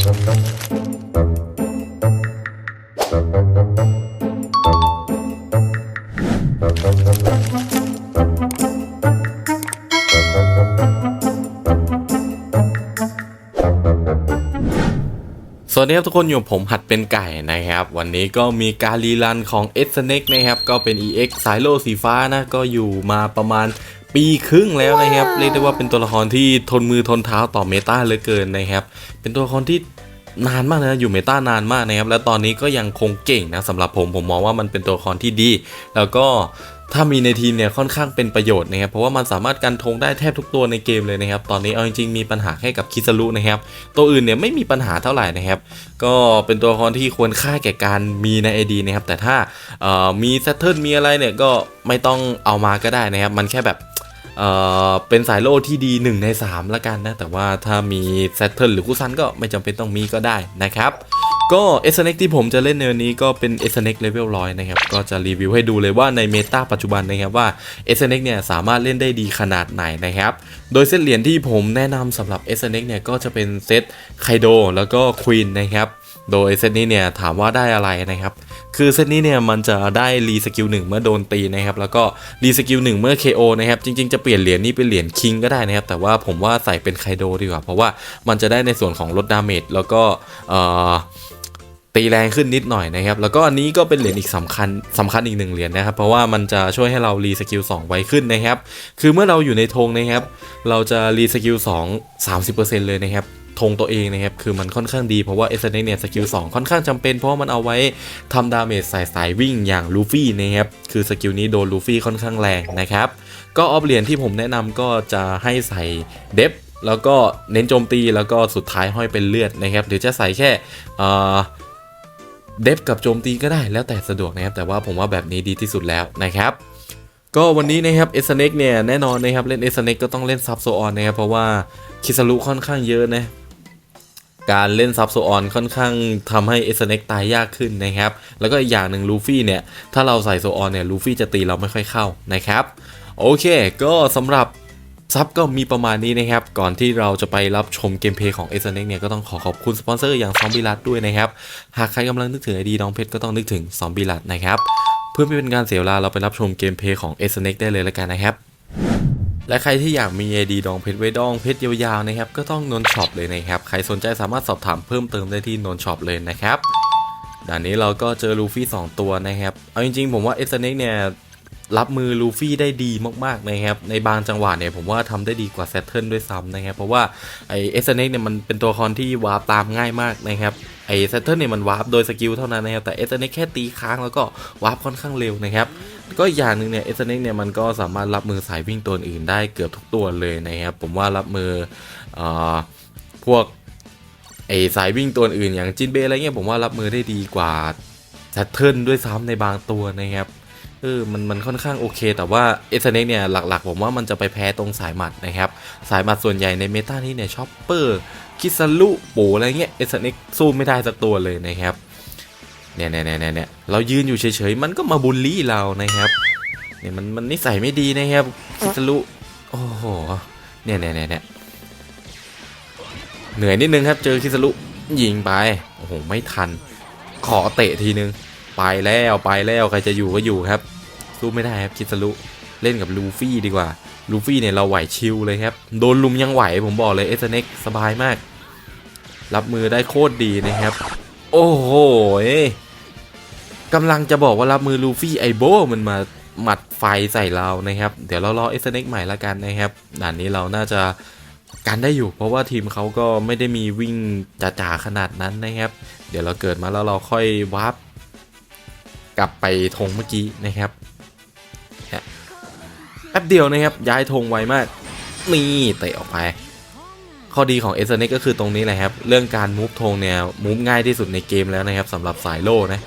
สวัสดีครับทุกคนอยู่ผมหัดเป็นไก่นะครับ วันนี้ก็มีการรีรันของ s n e นะครับ ก็เป็น EX สายโลสีฟ้านะ ก็อยู่มาประมาณ ปีครึ่งแล้วนะครับ เรียกได้ว่าเป็นตัวละครที่ทนมือทนเท้าต่อเมตาเหลือเกินนะครับ เป็นตัวละครที่นานมากนะอยู่เมตานานมากนะครับ แล้วตอนนี้ก็ยังคงเก่งนะสำหรับผมผมมองว่ามันเป็นตัวละครที่ดี แล้วก็ ถ้ามีในทีมเนี่ยค่อนข้างเป็นประโยชน์นะครับเพราะว่ามันสามารถกันธงได้แทบทุกตัวในเกมเลยนะครับตอนนี้เอาจริงๆมีปัญหาแค่กับคิสรุนะครับตัวอื่นเนี่ยไม่มีปัญหาเท่าไหร่นะครับก็เป็นตัวละครที่ควรค่าแก่การมีใน ID นะครับแต่ถ้ามีแซตเทิลมีอะไรเนี่ยก็ไม่ต้องเอามาก็ได้นะครับมันแค่แบบเเป็นสายโล่ที่ดี 1 ใน 3 ละกันนะ แต่ว่าถ้ามีแซตเทิลหรือคุซันก็ไม่จำเป็นต้องมีก็ได้นะครับ ก็เอสเน็กที่ผมจะเล่นในวันนี้ก็เป็นเอสเน็กเลเวลร้อยนะครับ ก็จะรีวิวให้ดูเลยว่าในเมตาปัจจุบันนะครับว่าเอสเน็กเนี่ยสามารถเล่นได้ดีขนาดไหนนะครับ โดยเซตเหรียญที่ผมแนะนำสำหรับเอสเน็กเนี่ยก็จะเป็นเซตไคโดแล้วก็ควีนนะครับโดยเซตนี้เนี่ยถามว่าได้อะไรนะครับ คือเซตนี้เนี่ยมันจะได้รีสกิลหนึ่งเมื่อโดนตีนะครับ แล้วก็รีสกิลหนึ่งเมื่อ KO นะครับ จริงๆ จะเปลี่ยนเหรียญนี้เป็นเหรียญคิงก็ได้นะครับ แต่ว่าผมว่าใส่เป็นไคโดดีกว่า เพราะว่ามันจะได้ในส่วนของลดดาเมจแล้วก็เอ่อ ตีแรงขึ้นนิดหน่อยนะครับ แล้วก็อันนี้ก็เป็นเหรียญอีกสำคัญสำคัญอีกหนึ่งเหรียญนะครับ เพราะว่ามันจะช่วยให้เรารีสกิล2ไวขึ้นนะครับ คือเมื่อเราอยู่ในธงนะครับ เราจะรีสกิล2 30%เลยนะครับธงตัวเองนะครับ คือมันค่อนข้างดีเพราะว่าเอสเนเนี่ยสกิล2ค่อนข้างจำเป็น เพราะว่ามันเอาไว้ทำดาเมจสายสายวิ่งอย่างลูฟี่นะครับ คือสกิลนี้โดนลูฟี่ค่อนข้างแรงนะครับ ก็ออฟเหรียญที่ผมแนะนำก็จะให้ใส่เดฟแล้วก็เน้นโจมตีแล้วก็สุดท้ายห้อยเป็นเลือดนะครับหรือจะใส่แค่ เดฟกับโจมตีก็ได้แล้วแต่สะดวกนะครับแต่ว่าผมว่าแบบนี้ดีที่สุดแล้วนะครับก็วันนี้นะครับเอสเน็กเนี่ยแน่นอนนะครับเล่นเอสเน็กก็ต้องเล่นซับโซออนนะครับเพราะว่าคิสรุค่อนข้างเยอะนะการเล่นซับโซออนค่อนข้างทำให้เอสเน็กตายยากขึ้นนะครับ แล้วก็อีกอย่างหนึ่งลูฟี่เนี่ย ถ้าเราใส่โซออนเนี่ยลูฟี่จะตีเราไม่ค่อยเข้านะครับ โอเค ก็สำหรับ ซับก็มีประมาณนี้นะครับ ก่อนที่เราจะไปรับชมเกมเพลย์ของ s อ x เนี่ยก็ต้องขอขอบคุณสปอนเซอร์อย่างซอมบี้รัดด้วยนะครับ หากใครกำลังนึกถึงไอดีน้องเพชรก็ต้องนึกถึงซอมบี้รัดนะครับ เพื่อไม่เป็นการเสียเวลาเราไปรับชมเกมเพลย์ของ s อ x ได้เลยแล้วกันนะครับและใครที่อยากมี ID ดองเพชรไว้ดองเพชรยาวๆนะครับก็ต้องนนช็อปเลยนะครับใครสนใจสามารถสอบถามเพิ่มเติมได้ที่นนช็อปเลยนะครับด่านนี้เราก็เจอลูฟี่2ตัวนะครับเอาจริงๆผมว่า s อ x เนี่ย รับมือลูฟี่ได้ดีมากๆนะครับในบางจังหวะเนี่ยผมว่าทำได้ดีกว่าแซตเทิลด้วยซ้ำนะครับเพราะว่าไอเอสเนกเนี่ยมันเป็นตัวละครที่วาร์ปตามง่ายมากนะครับไอแซตเทิลเนี่ยมันวาร์ปโดยสกิลเท่านั้นนะครับแต่เอสเนกแค่ตีค้างแล้วก็วาร์ปค่อนข้างเร็วนะครับก็อีกอย่างหนึ่งเนี่ยเอสเนกเนี่ยมันก็สามารถรับมือสายวิ่งตัวอื่นได้เกือบทุกตัวเลยนะครับผมว่ารับมือเอ่อพวกไอสายวิ่งตัวอื่นอย่างจินเบอะไรเงี้ยผมว่ารับมือได้ดีกว่าแซตเทิลด้วยซ้ำในบางตัวนะครับ เออมันมันค่อนข้างโอเค แต่ว่าเอสเนกเนี่ยหลักๆ ผมว่ามันจะไปแพ้ตรงสายหมัดนะครับ สายหมัดส่วนใหญ่ในเมตานี้เนี่ยชอปเปอร์คิสลุโปอะไรเงี้ยเอสเนกสู้ไม่ได้สักตัวเลยนะครับเนี่ยเนี่ยเนี่ยเนี่ยเรายืนอยู่เฉยๆ มันก็มาบูลลี่เรานะครับเนี่ยมันมันนิสัยไม่ดีนะครับคิสลุโอ้โหเนี่ยเนี่ยเนี่ยเนี่ยเหนื่อยนิดนึงครับเจอคิสลุยิงไปโอ้โหไม่ทัน ขอเตะทีนึง ไปแล้วไปแล้วใครจะอยู่ก็อยู่ครับ สู้ไม่ได้ครับคิสลุเล่นกับลูฟี่ดีกว่าลูฟี่เนี่ยเราไหวชิลเลยครับ โดนลุมยังไหวผมบอกเลยเอสเน็กสบายมาก รับมือได้โคตรดีนะครับ โอ้โหกำลังจะบอกว่ารับมือลูฟี่ไอโบมันมาหมัดไฟใส่เรานะครับ เดี๋ยวเรารอเอสเน็กใหม่ละกันนะครับด่านนี้เราน่าจะกันได้อยู่ เพราะว่าทีมเขาก็ไม่ได้มีวิ่งจ๋าๆขนาดนั้นนะครับ เดี๋ยวเราเกิดมาแล้วเราค่อยวาร์ปกลับไปธงเมื่อกี้นะครับ แป๊บเดียวนะครับ ย้ายธงไวมาก นี่เตะออกไป ข้อดีของเอสเน็กก็คือตรงนี้แหละครับ เรื่องการมูฟธงเนี่ยมูฟง่ายที่สุดในเกมแล้วนะครับสำหรับสายโล่นะ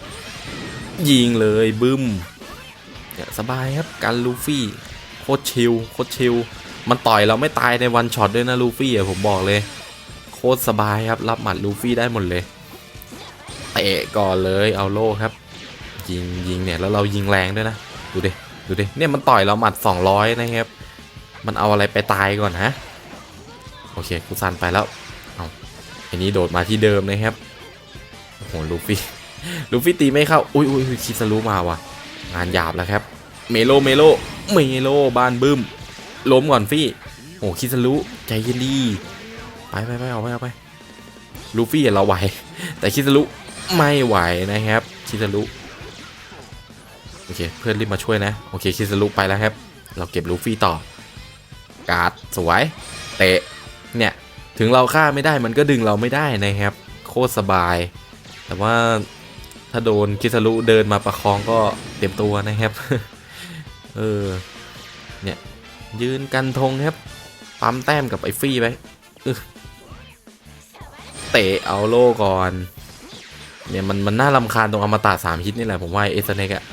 ยิงเลยบึ้มเนี่ยสบายครับการลูฟี่โคตรชิลโคตรชิลมันต่อยเราไม่ตายในวันช็อตด้วยนะลูฟี่อะผมบอกเลย โคตรสบายครับ รับหมัดลูฟี่ได้หมดเลยเตะก่อนเลยเอาโล่ครับ ยิงยิงเนี่ยแล้วเรายิงแรงด้วยนะ ดูดิ ดูดิ เนี่ยมันต่อยเราหมัด 200 นะครับ มันเอาอะไรไปตายก่อนฮะ โอเคกูซันไปแล้ว เอาอันนี้โดดมาที่เดิมนะครับ โอ้โห ลูฟี่ ลูฟี่ตีไม่เข้า อุ้ยอุ้ยคิสรู้มาว่ะ งานหยาบแล้วครับ เมโล เมโล เมโลบานบึ้ม ล้มก่อนฟี่โอ้คิสรู้ใจเย็นดีไปไปไปเอาไปเอาไป ลูฟี่เราไหว แต่คิสรู้ไม่ไหวนะครับ คิสรู้ โอเค เพื่อนรีบมาช่วยนะ โอเคคิสรู้ไปแล้วครับ เราเก็บลูฟี่ต่อ การ์ดสวย เตะ เนี่ย ถึงเราฆ่าไม่ได้มันก็ดึงเราไม่ได้นะครับ โคตรสบาย แต่ว่าถ้าโดนคิสรุเดินมาประคองก็เต็มตัวนะครับ เออ เนี่ย ยืนกันธงครับ ปั๊มแต้มกับไอ้ฟี่ไปเตะเอาโล่ก่อนเนี่ยมันมันน่ารำคาญตรงอมตะสามฮิตนี่แหละผมว่าเอสเนกอะ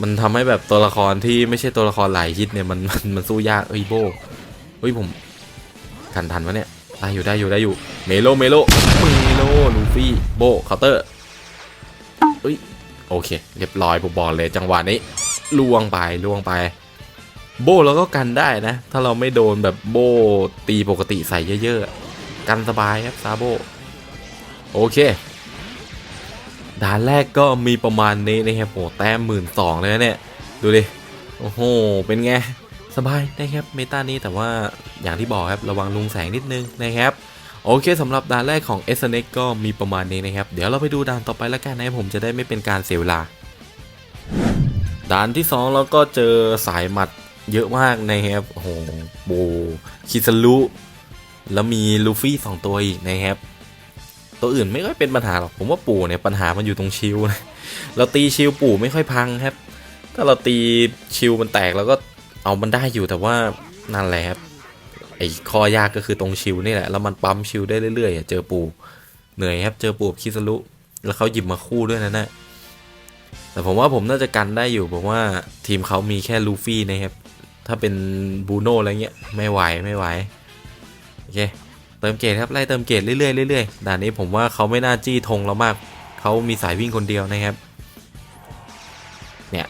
มันทำให้แบบตัวละครที่ไม่ใช่ตัวละครหลายฮิตเนี่ยมันมันมันสู้ยากเอ้ยโบเฮ้ยผมทันทันวะเนี่ยได้อยู่ได้อยู่ได้อยู่เมโลเมโลเมโลลูฟี่โบเคาน์เตอร์เอ้ยโอเค เรียบร้อยผมบอกเลยจังหวะนี้ล่วงไปล่วงไป โบเราก็กันได้นะ ถ้าเราไม่โดนแบบโบตีปกติใส่เยอะๆกันสบายครับซาโบโอเค ด่านแรกก็มีประมาณนี้นะครับโหแต้มหมื่นสองเลยนะเนี่ยดูดิโอ้โหเป็นไงสบายนะครับเมตานี้แต่ว่าอย่างที่บอกครับระวังลุงแสงนิดนึงนะครับโอเคสำหรับด่านแรกของ s n x ก็มีประมาณนี้นะครับ เดี๋ยวเราไปดูด่านต่อไปแล้วกันนะผมจะได้ไม่เป็นการเสียเวลา ด่านที่ 2 เราก็เจอสายหมัดเยอะมากนะครับโอ้โหโบคิสลุแล้วมีลูฟี่สองตัวอีกนะครับ ตัวอื่นไม่ค่อยเป็นปัญหาหรอกผมว่าปู่เนี่ยปัญหามันอยู่ตรงชิวนะเราตีชิวปู่ไม่ค่อยพังครับ ถ้าเราตีชิวมันแตกแล้วก็เอามันได้อยู่แต่ว่านั่นแหละครับไอ้ข้อยากก็คือตรงชิวนี่แหละแล้วมันปั๊มชิวได้เรื่อยๆเจอปู่เหนื่อยครับเจอปู่คิสลุแล้วเขาหยิบมาคู่ด้วยนะนะแต่ผมว่าผมน่าจะกันได้อยู่ผมว่าทีมเขามีแค่ลูฟี่นะครับ ถ้าเป็นบูโน่อะไรเงี้ย ไม่ไหวไม่ไหว โอเค ติมเกรดครับไล่เติมเกรดเรื่อยๆเรื่อยๆด่านนี้ผมว่าเขาไม่น่าจี้ธงเรามากเขามีสายวิ่งคนเดียวนะครับ เนี่ย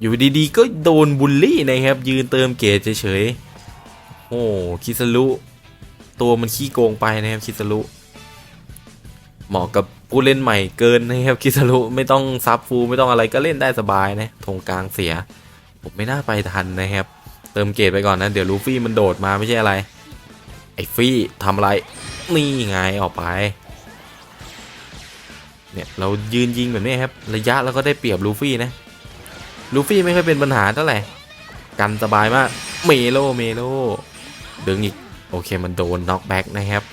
อยู่ดีๆ ก็โดนบูลลี่นะครับ ยืนเติมเกรดเฉยๆโอ้คิสลุตัวมันขี้โกงไปนะครับคิสลุเหมาะกับผู้เล่นใหม่เกินนะครับคิสลุไม่ต้องซับฟูลไม่ต้องอะไรก็เล่นได้สบายนะธงกลางเสีย ผมไม่น่าไปทันนะครับ เติมเกรดไปก่อนนะ เดี๋ยวลูฟี่มันโดดมาไม่ใช่อะไร อ้ฟี่ทำอะไร นี่ไงออกไป เนี่ย เรายืนยิงแบบนี้ครับ ระยะเราก็ได้เปรียบลูฟี่นะ ลูฟี่ไม่ค่อยเป็นปัญหาเท่าไหร่ กันสบายมาก เมโลเมโลดึงอีก โอเคมันโดนน็อกแบ็กนะครับ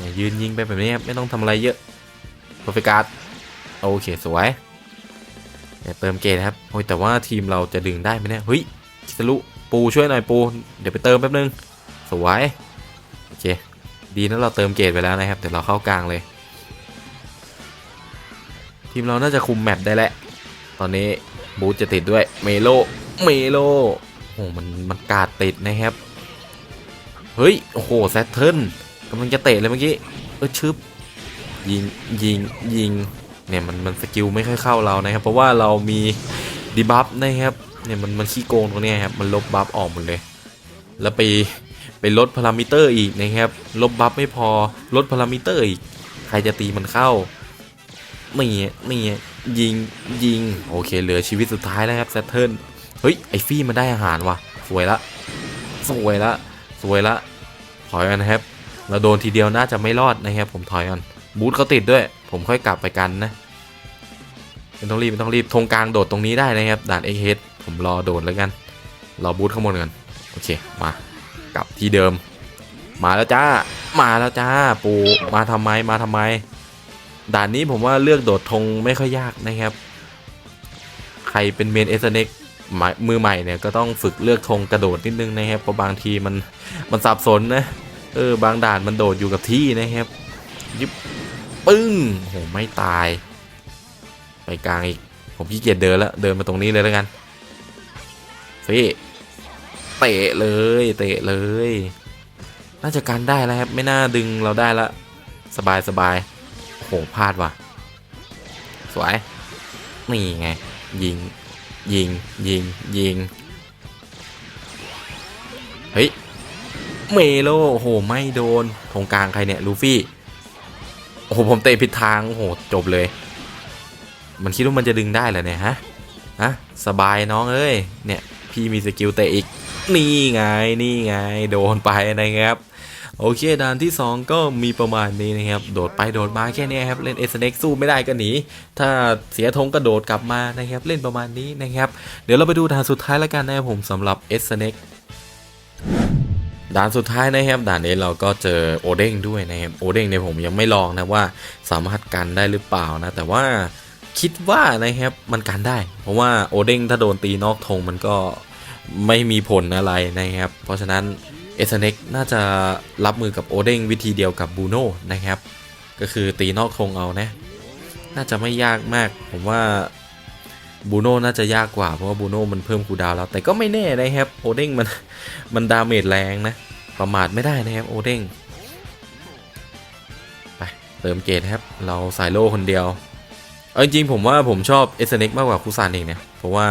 ยยืนยิงไปแบบนี้ครับไม่ต้องทำอะไรเยอะโปรฟิการ์ดโอเคสวยเนี่ยเติมเกรดครับโอ้ยแต่ว่าทีมเราจะดึงได้ไหมเนี่ยเฮ้ยคิสรุปูช่วยหน่อยปู เดี๋ยวไปเติมแป๊บนึง สวย โอเค ดีนะเราเติมเกรดไปแล้วนะครับ เดี๋ยวเราเข้ากลางเลย ทีมเราน่าจะคุมแมปได้แล้ว ตอนนี้บูธจะติดด้วยเมโล เมโล โอ้โหมันมันกาดติดนะครับ เฮ้ย โอ้โหแซตเทิลกำลังจะเตะเลยเมื่อกี้ เออชึบ ยิง ยิง ยิง เนี่ยมันมันสกิลไม่ค่อยเข้าเรานะครับ เพราะว่าเรามีดีบัฟนะครับ เนี่ยมันมันขี้โกงตรงนี้ครับ มันลบบัฟออกหมดเลย แล้วไป ไปลดพารามิเตอร์อีกนะครับ ลบบัฟไม่พอลดพารามิเตอร์อีก ใครจะตีมันเข้านี่ไงนี่ยิงยิง โอเค เหลือชีวิตสุดท้ายแล้วครับแซตเทิลเฮ้ย ไอฟี่มันได้อาหารว่ะ สวยละ สวยละ สวยละ ถอยกันนะครับเราโดนทีเดียวน่าจะไม่รอดนะครับ ผมถอยกันบูธเขาติดด้วย ผมค่อยกลับไปกันนะไม่ต้องรีบไม่ต้องรีบธงกลางโดดตรงนี้ได้นะครับด่านเอ็กเฮดผมรอโดดแล้วกัน รอบูธข้างบนกันโอเค มา กลับที่เดิม มาแล้วจ้า มาแล้วจ้า ปูมาทำไมมาทำไม ด่านนี้ผมว่าเลือกโดดธงไม่ค่อยยากนะครับ ใครเป็นเมนเอสเน็กมือใหม่เนี่ยก็ต้องฝึกเลือกธงกระโดดนิดนึงนะครับเพราะบางทีมันมันสับสนนะเออบางด่านมันโดดอยู่กับที่นะครับยิบปึ้งโหไม่ตาย ไปกลางอีก ผมขี้เกียจเดินแล้วเดินมาตรงนี้เลยแล้วกันฟี่ เตะเลยเตะเลย น่าจะการได้แล้วครับ ไม่น่าดึงเราได้ละ สบายสบายโหพลาดว่ะ สวย นี่ไง ยิง ยิง ยิง ยิง เฮ้ย เมโลโอ้โห ไม่โดนตรงกลางใครเนี่ย ลูฟี่ โอ้โห ผมเตะผิดทาง โอ้โห จบเลย มันคิดว่ามันจะดึงได้เหรอเนี่ยฮะ ฮะ สบายน้องเอ้ย เนี่ย พี่มีสกิลเตะอีก นี่ไงนี่ไง โดนไปนะครับ โอเคด่านที่ 2 ก็มีประมาณนี้นะครับ โดดไปโดดมาแค่นี้ครับ เล่นเอสเน็กสู้ไม่ได้ก็หนี ถ้าเสียธงก็โดดกลับมานะครับ เล่นประมาณนี้นะครับ เดี๋ยวเราไปดูด่านสุดท้ายแล้วกันนะครับผมสำหรับเอสเน็กด่านสุดท้ายนะครับด่านนี้เราก็เจอโอเด้งด้วยนะครับโอเด้งเนี่ยผมยังไม่ลองนะว่าสามารถกันได้หรือเปล่านะ แต่ว่าคิดว่านะครับมันกันได้ เพราะว่าโอเด้งถ้าโดนตีนอกธงมันก็ ไม่มีผลอะไรนะครับ เพราะฉะนั้นเอสเน็กน่าจะรับมือกับโอเด้งวิธีเดียวกับบูโน่นะครับ ก็คือตีนอกธงเอานะ น่าจะไม่ยากมาก ผมว่าบูโน่น่าจะยากกว่า เพราะว่าบูโน่มันเพิ่มคูดาวแล้ว แต่ก็ไม่แน่นะครับโอเด้งมันมันดาเมจแรงนะ ประมาทไม่ได้นะครับโอเด้งไปเติมเกตครับ เราสายโล่คนเดียว เอาจริงผมว่าผมชอบเอสเน็กมากกว่าคูซานเองเนี่ยเพราะว่า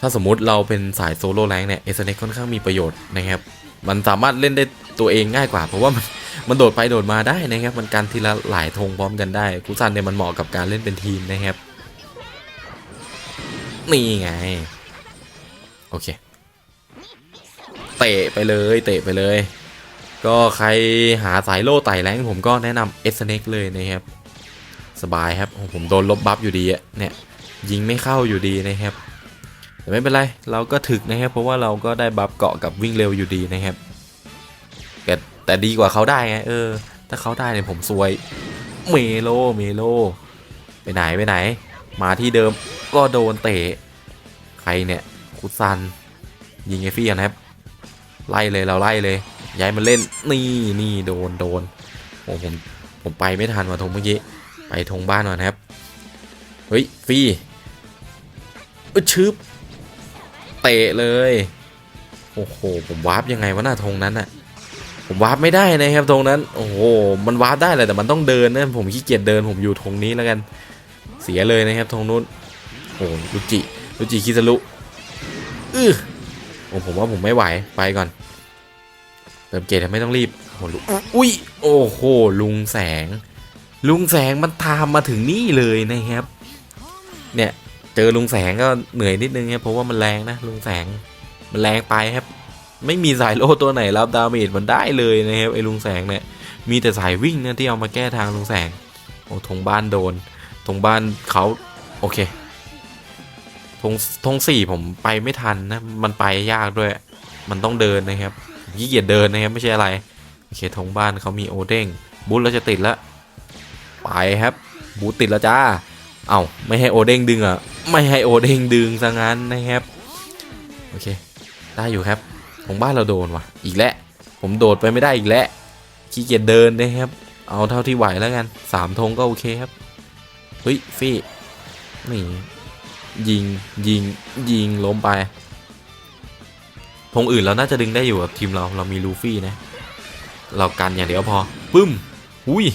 ถ้าสมมุติเราเป็นสายโซโล่แรงเนี่ยเอสเน็กค่อนข้างมีประโยชน์นะครับ มันสามารถเล่นได้ตัวเองง่ายกว่า เพราะว่ามันมันโดดไปโดดมาได้นะครับ มันการทีละหลายธงพร้อมกันได้คุซันเนี่ยมันเหมาะกับการเล่นเป็นทีมนะครับนี่ไง โอเค เตะไปเลยเตะไปเลย ก็ใครหาสายโล่ไต่แรงผมก็แนะนำเอสเน็กเลยนะครับ สบายครับโอ้ผมโดนลบบัฟอยู่ดีอะเนี่ยยิงไม่เข้าอยู่ดีนะครับ แต่ไม่เป็นไรเราก็ถึกนะครับ เพราะว่าเราก็ได้บัฟเกาะกับวิ่งเร็วอยู่ดีนะครับ แต่แต่ดีกว่าเขาได้ไงเออ ถ้าเขาได้เนี่ยผมซวย เมโลเมโล ไปไหนไปไหน มาที่เดิมก็โดนเตะ ใครเนี่ยคุซัน ยิงไอฟี่นะครับ ไล่เลยเราไล่เลย ย้ายมาเล่นนี่นี่โดนโดนโอ้ผมผมไปไม่ทันว่ะทงเมื่อกี้ไปทงบ้านก่อนครับ เฮ้ยฟี่อึชึบ เตะเลย โอ้โห ผมวาร์ปยังไงวะหน้าธงนั้นอะผมวาร์ปไม่ได้นะครับธงนั้น โอ้โห มันวาร์ปได้แหละแต่มันต้องเดินนะผมขี้เกียจเดินผมอยู่ธงนี้แล้วกัน เสียเลยนะครับธงนู้น โอ้โหลุจิลุจิคิสรุอื้อโอ้ผมว่าผมไม่ไหวไปก่อนเติมเกตไม่ต้องรีบโอ้ลุอุ้ยโอ้โหลุงแสง ลุงแสงมันตามมาถึงนี่เลยนะครับ เนี่ย จอลุงแสงก็เหนื่อยนิดนึงครับเพราะว่ามันแรงนะลุงแสงมันแรงไปครับ ไม่มีสายโลตัวไหนรับดาเมจมันได้เลยนะครับไอ้ลุงแสงเนี่ยมีแต่สายวิ่งนะที่เอามาแก้ทางลุงแสงโอ้ธงบ้านโดนธงบ้านเขาโอเคธงธงสี่ผมไปไม่ทันนะมันไปยากด้วย มันต้องเดินนะครับผมขี้เกียจเดินนะครับไม่ใช่อะไรโอเคธงบ้านเขามีโอเด้งบูทแล้วจะติดแล้วไปครับ บูทติดแล้วจ้าเอา้าไม่ให้โอเด้งดึงอะ ไม่ให้โอเด้งดึงซะงั้นนะครับโอเค ได้อยู่ครับ ของบ้านเราโดนว่ะ อีกแล้วผมโดดไปไม่ได้อีกแล้วขี้เกียจเดินนะครับ เอาเท่าที่ไหวแล้วกันสามธงก็โอเคครับเฮ้ยฟี่นี่ยิงยิงยิงล้มไปธงอื่นเราน่าจะดึงได้อยู่กับทีมเราเรามีลูฟี่นะ เรากันอย่างเดียวพอปึ้มอุ้ย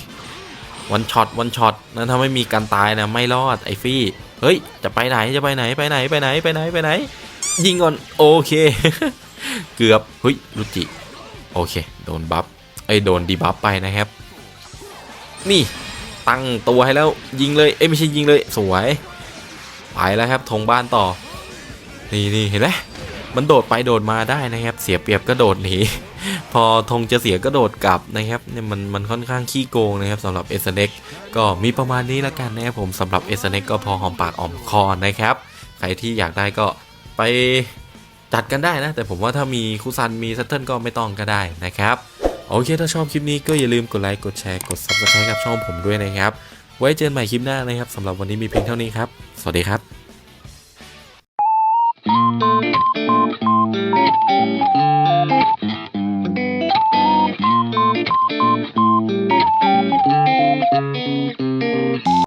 วันช็อตวันช็อตนะถ้าไม่มีการตายนะไม่รอดไอฟี่ เฮ้ย จะไปไหนจะไปไหนไปไหนไปไหนไปไหนไปไหน ยิงก่อน โอเค เกือบเฮ้ยรุจิ โอเค โดนบัฟไอโดนดีบัฟไปนะครับ นี่ตั้งตัวให้แล้วยิงเลย เอ้ยไม่ใช่ยิงเลยสวย ไปแล้วครับธงบ้านต่อ นี่นี่เห็นไหม มันโดดไปโดดมาได้นะครับ เสียเปรียบก็โดดหนีพอธงจะเสียก็โดดกลับนะครับเนี่ยมันมันค่อนข้างขี้โกงนะครับสำหรับเอสเน็กก็มีประมาณนี้แล้วกันนะครับผมสำหรับเอสเน็กก็พอหอมปากหอมคอนะครับ ใครที่อยากได้ก็ไปจัดกันได้นะ แต่ผมว่าถ้ามีคุซันมีซัตเทิลก็ไม่ต้องก็ได้นะครับโอเค ถ้าชอบคลิปนี้ก็อย่าลืมกดไลค์กดแชร์กด subscribe กับช่องผมด้วยนะครับ ไว้เจอกันใหม่คลิปหน้านะครับสำหรับวันนี้มีเพียงเท่านี้ครับ สวัสดีครับ